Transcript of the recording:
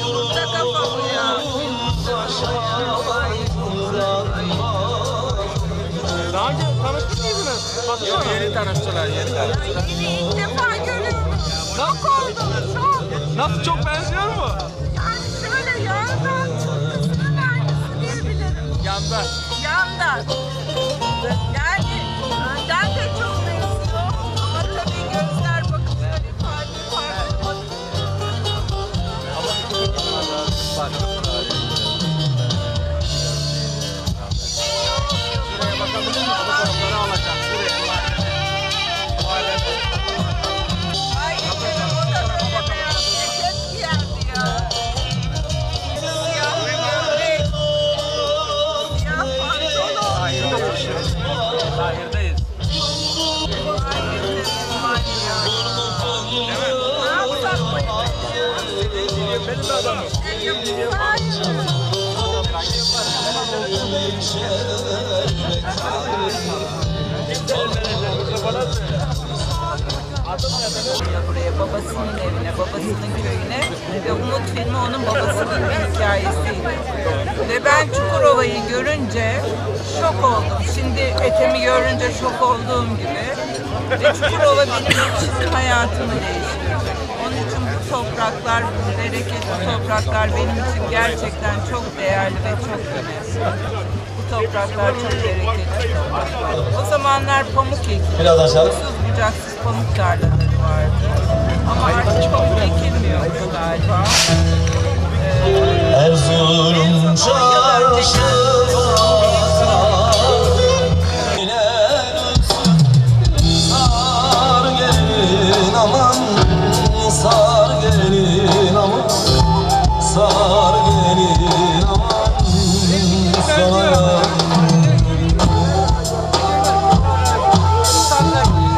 Yumurta kafa bu ya. Daha önce tanıştık mıydınız? Baksana. Yeni tanıştılar, yeni tanıştılar. Yeni ilk defa görüyorum. Çok oldum çok. Nasıl çok benziyor mu? Yani şöyle yandan çok kısmın aynısı diyebilirim. Yanda. Yandan. Bogotá. Buraya babasının evine, babasının köyüne ve Umut filmi onun babasının hikayesiydi. Ve ben Çukurova'yı görünce şok oldum. Şimdi Ethem'i görünce şok olduğum gibi. Ve Çukurova benim için hayatımı değiştirdi. Topraklar, bu bereketli topraklar benim için gerçekten çok değerli ve çok önemli. Bu topraklar çok bereketli topraklar. O zamanlar pamuk ekildi. Uçsuz bucaksız pamuk tarlaları vardı. Ama artık. Oh.